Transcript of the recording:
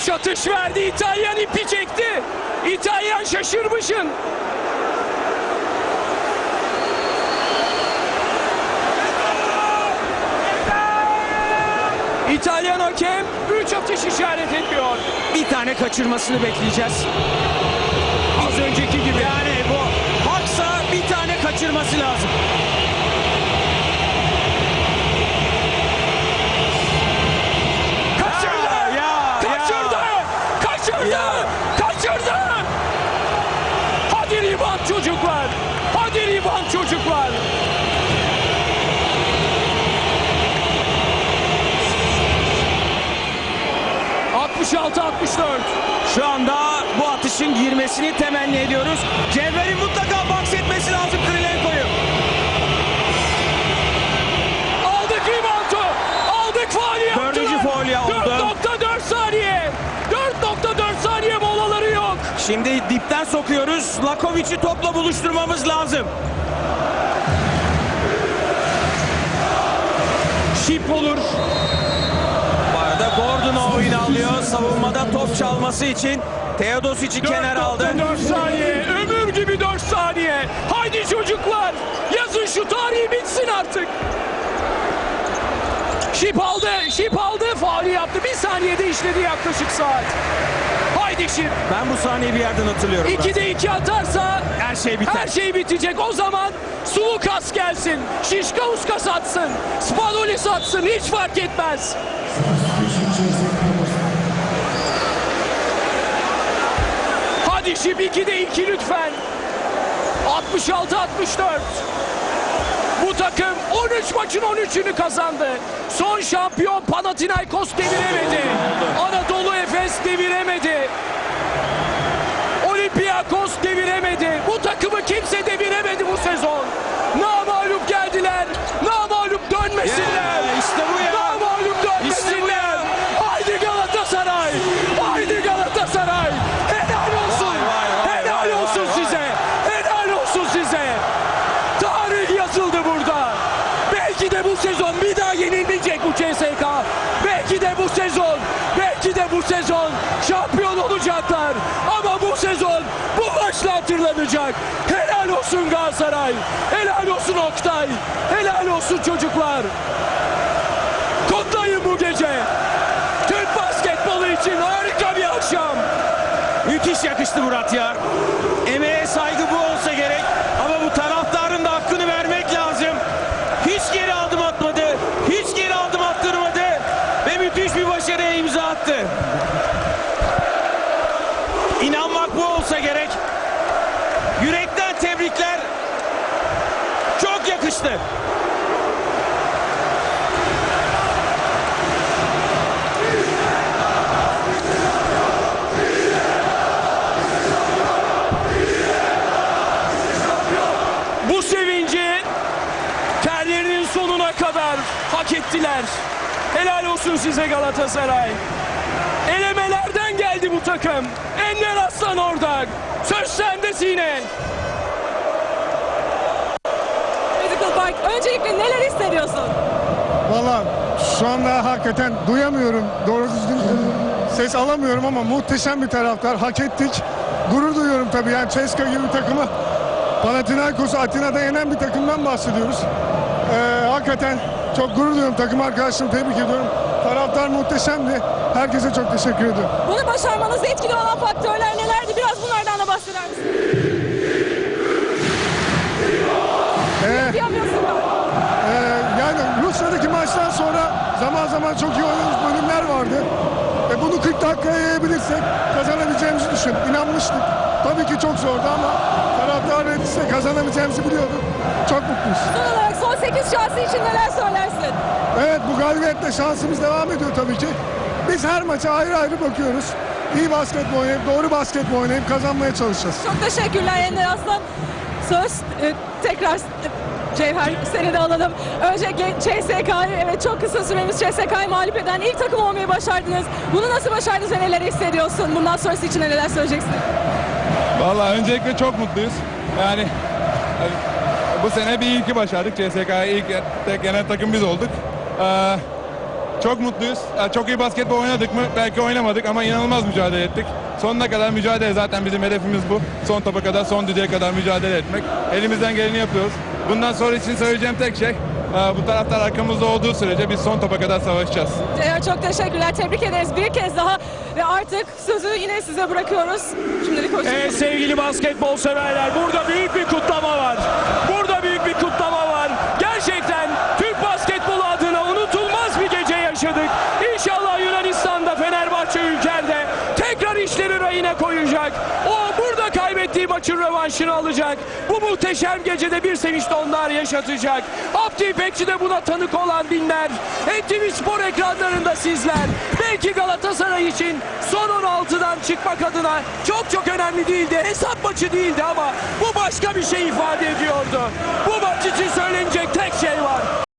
Görüş atış verdi. İtalyan ipi çekti. İtalyan şaşırmışın. İtalyan hakem 3 atış işaret ediyor. Bir tane kaçırmasını bekleyeceğiz. Az önceki gibi. Yani bu haksa bir tane kaçırması lazım. ...66-64. Şu anda bu atışın girmesini temenni ediyoruz. Cevher'in mutlaka boks etmesi lazım Krylenko'yu. Aldık reboundu! Aldık faali yaptılar! Dördüncü faul ya oldu. 4.4 saniye! 4.4 saniye molaları yok! Şimdi dipten sokuyoruz. Lakovic'i topla buluşturmamız lazım. Şip olur. Alıyor. Savunmada top çalması için Teodosic'i kenara aldı. 4 saniye. Ömür gibi 4 saniye. Haydi çocuklar. Yazın şu tarihi bitsin artık. Şip aldı. Şip aldı. Faali yaptı. Bir saniyede işledi yaklaşık saat. Haydi Şip. Ben bu sahneyi bir yerden hatırlıyorum. 2'de 2 atarsa Her şey biter. her şey bitecek. O zaman Sulukas gelsin. Şişka Uskas atsın. Spanulis atsın. Hiç fark etmez. Hadi Şip 2'de 2 lütfen. 66-64. Bu takım 13 maçın 13'ünü kazandı. Son şampiyon Panathinaikos deviremedi. Anadolu Efes deviremedi. Olympiakos deviremedi. Bu takımı kimse deviremedi bu sezon. Namalup geldiler. Namalup dönmesinler. Ya, işte bu ya. Namalup İşte bu dönmesinler. ya. Haydi Galatasaray. Haydi Galatasaray. Helal olsun. Vay, vay, vay, Helal vay, olsun vay, vay. size. Helal olsun size. Tarih yazıldı burada. Belki de bu sezon bir daha yenilmeyecek bu CSK. Belki de bu sezon, belki de sezon şampiyon olacaklar. Ama bu sezon bu maçla hatırlanacak. Helal olsun Galatasaray. Helal olsun Oktay. Helal olsun çocuklar. Kutlayın bu gece. Türk basketbolu için harika bir akşam. Müthiş yakıştı Murat ya. Emeğe saygı bu olsa gerek. Ama bu taraftarın da hakkını vermek lazım. Hiç geri adım atmadı. Hiç geri adım attırmadı. Ve müthiş bir başarıya imza attı. İnanmak bu olsa gerek. Yürekten tebrikler. Çok yakıştı. Bu sevinci terlerinin sonuna kadar hak ettiler. Helal olsun size Galatasaray. Elemelerden geldi bu takım. Ender Aslan orada. Söz sende Sine. Medical Park. Öncelikle neler hissediyorsun? Valla şu anda hakikaten duyamıyorum. Doğru düzgün ses alamıyorum ama muhteşem bir taraftar. Hak ettik. Gurur duyuyorum tabii. Yani Ceska gibi bir takımı Panathinaikos'u Atina'da yenen bir takımdan bahsediyoruz. Ee, hakikaten çok gurur duyuyorum. Takım arkadaşlarımı tebrik ediyorum. Taraftar muhteşemdi. Herkese çok teşekkür ediyorum. Bunu başarmanızda etkili olan faktörler nelerdi? Biraz bunlardan da bahseder misin? Ee. Ee, yani Rusya'daki maçtan sonra zaman zaman çok iyi oynadığımız bölümler vardı. E bunu 40 dakikaya yayabilirsek kazanabileceğimizi düşündük. İnanmıştık. Tabii ki çok zordu ama taraftar verirse kazanabileceğimizi biliyorduk. Çok mutluyuz. Son olarak 8 şansı için neler söylersin? Evet bu galibiyetle şansımız devam ediyor tabii ki. Biz her maça ayrı ayrı bakıyoruz. İyi basketbol oynayıp, doğru basketbol oynayıp kazanmaya çalışacağız. Çok teşekkürler Ender Aslan. Söz e, tekrar e, Cevher seni de alalım. Öncelikle CSK'yı evet çok kısa süremiz CSK'yı mağlup eden ilk takım olmayı başardınız. Bunu nasıl başardınız ve neler hissediyorsun? Bundan sonrası için neler söyleyeceksin? Vallahi öncelikle çok mutluyuz. Yani bu sene bir ilki başardık. CSK'yı ilk tek yenen takım biz olduk. Ee, çok mutluyuz. Yani çok iyi basketbol oynadık mı? Belki oynamadık ama inanılmaz mücadele ettik. Sonuna kadar mücadele zaten bizim hedefimiz bu. Son topa kadar, son düdüğe kadar mücadele etmek. Elimizden geleni yapıyoruz. Bundan sonra için söyleyeceğim tek şey, e, bu taraftar arkamızda olduğu sürece biz son topa kadar savaşacağız. Ceyhun çok teşekkürler. Tebrik ederiz bir kez daha. Ve artık sözü yine size bırakıyoruz. Şimdilik hoşçakalın. Evet sevgili basketbol severler burada büyük bir kutlama var. Burada büyük bir kutlama var. Gerçekten Türk basketbolu adına unutulmaz bir gece yaşadık. İnşallah Yunanistan'da Fenerbahçe ülkerde tekrar rayına koyacak. O burada kaybettiği maçın rövanşını alacak. Bu muhteşem gecede bir sevinç de onlar yaşatacak. Abdi İpekçi de buna tanık olan binler. NTV Spor ekranlarında sizler. Belki Galatasaray için son 16'dan çıkmak adına çok çok önemli değildi. Hesap maçı değildi ama bu başka bir şey ifade ediyordu. Bu